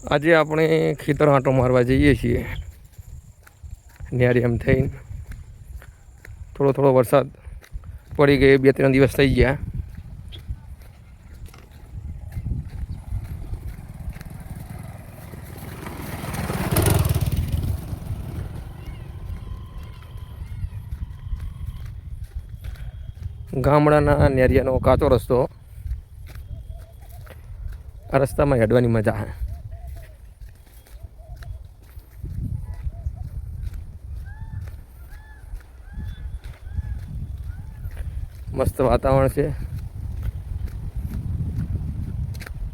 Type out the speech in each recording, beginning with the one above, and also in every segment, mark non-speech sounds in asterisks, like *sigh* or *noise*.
આજે આપણે ખેતર આંટો મારવા જઈએ છીએ. ન્યારી એમ થઈને થોડો થોડો વરસાદ પડી ગયો, બે ત્રણ દિવસ થઈ ગયા. ગામડાના નેરિયાનો કાચો રસ્તો. આ રસ્તામાં હેડવાની મજા હે. મસ્ત વાતાવરણ છે.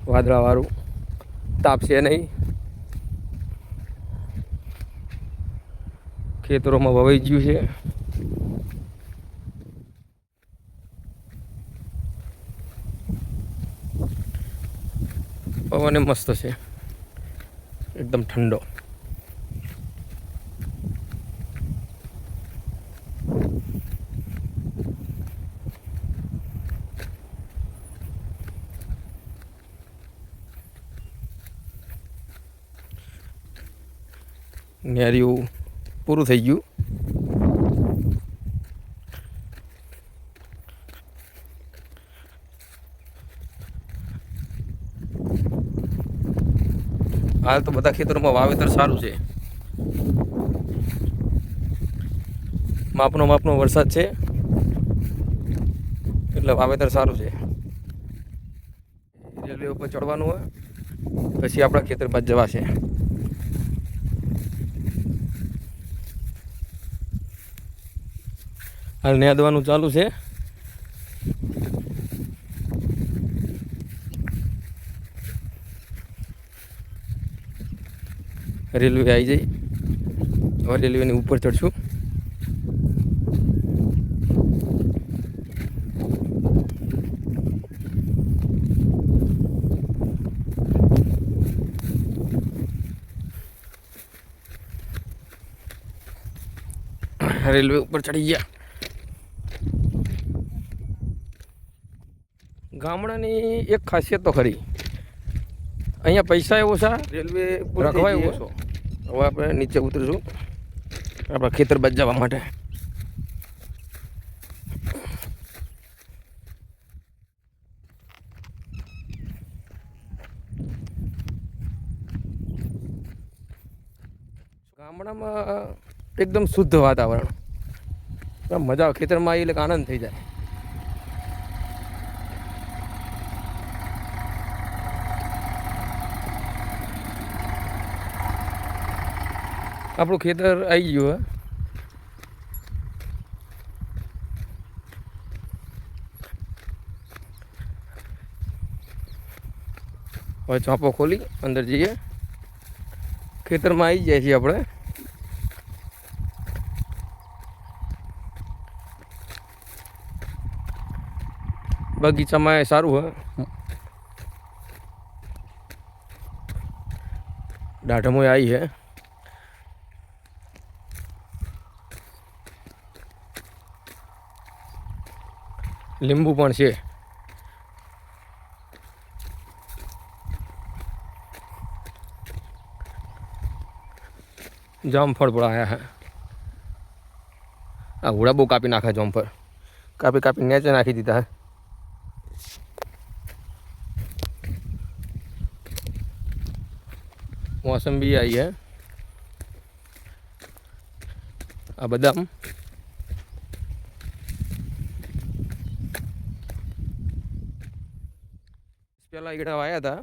વાદળાવાળું. તાપ છે નહીં. ખેતરોમાં વવાઈ ગયું છે. પવન મસ્ત છે. એકદમ ઠંડો. ન્યારીયું પૂરું થઈ ગયું. હાલ તો બધા ખેતરોમાં વાવેતર સારું છે. માપનો માપનો વરસાદ છે. એટલે વાવેતર સારું છે. રેલવે ઉપર ચડવાનું હોય, પછી આપણા ખેતર બાદ જવાશે. હાલ નેદવાનું ચાલુ છે. રેલવે આવી જઈ હવે રેલવેની ઉપર ચડશું. રેલવે ઉપર ચડી ગયા. ગામડાની એક ખાસિયત તો ખરી. અહીંયા પૈસા એવો છે રેલવે રખવાય એવો છો. હવે આપણે નીચે ઉતરીશું. આપણા ખેતર બાદ જવા માટે. ગામડામાં એકદમ શુદ્ધ વાતાવરણ. મજા આવે. ખેતરમાં આવી એટલે આનંદ થઈ જાય. આપણું ખેતર આવી ગયું, હે. હવે ચાંપો ખોલી અંદર જઈએ. ખેતરમાં આવી જાય છીએ આપણે. બગીચામાં સારું હોય દાઢમો આવી હે લીંબુ પણ છે. જામફળ પણ આવ્યા હે. આ હુડા બહુ કાપી નાખે જામફળ. કાપી કાપી નેચે નાખી દીધા હે. મોસંબી આવી હે. આ બદામ. પેલા ઈડા વાયા હતા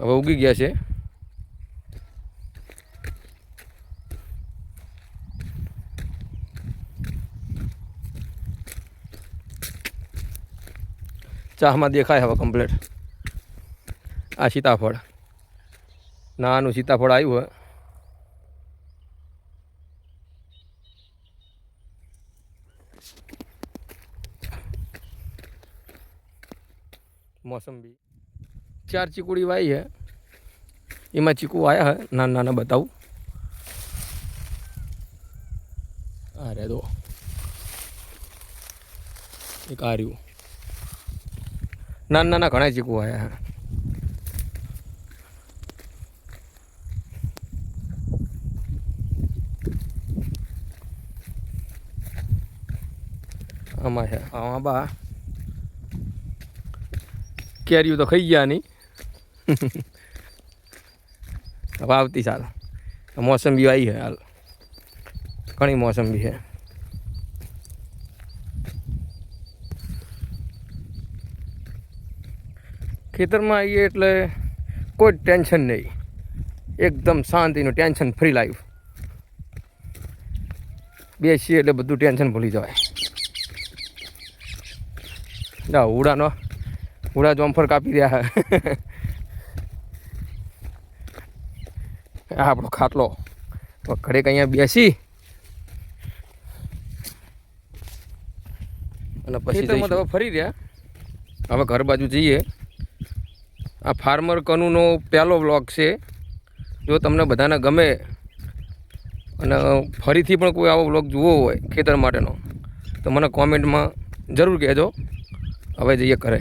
હવે ઉગી ગયા છે. ચામાં દેખાય હવે કમ્પ્લેટ આ સીતાફળ. નાનું સીતાફળ આવ્યું હોય મોસંબી. ચાર ચીકુડી વાઈ છે એમાં ચીકુ આવ્યા હે. નાના નાના બતાવું. અરે દો. એક આ રહ્યું નાના નાના ઘણા ચીકુ આવ્યા હે. આમાં છે. આમાં બા કેરીઓ તો ખાઈ ગયા નહીં. *laughs* હવે આવતી સાલ. મોસંબી આવી છે હાલ. ઘણી મોસંબી છે. ખેતરમાં આવીએ એટલે કોઈ ટેન્શન નહીં. એકદમ શાંતિનું ટેન્શન ફ્રી લાઈફ. બેસીએ એટલે બધું ટેન્શન ભૂલી જવાય. ના ઉડાનો ઉડા જોમફર કાપી રહ્યા. આ આપણો ખાટલો. તો અહીંયા બેસી. અને પછી હવે ફરી રહ્યા. હવે ઘર બાજુ જઈએ. આ ફાર્મર કનુનો પહેલો બ્લોક છે. જો તમને બધાને ગમે અને ફરીથી પણ કોઈ આવો બ્લોગ જોવો હોય ખેતર માટેનો તો મને કોમેન્ટમાં જરૂર કહેજો. હવે જઈએ ઘરે.